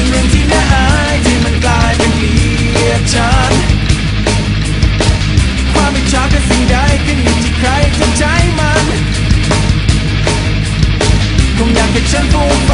เป็นเรื่องที่น่าอายที่มันกลายเป็นเกลียดชังความอิจฉาเป็นสิ่งใดขึ้นอยู่ที่ใครทำใจมันคงอยากให้ฉันพูด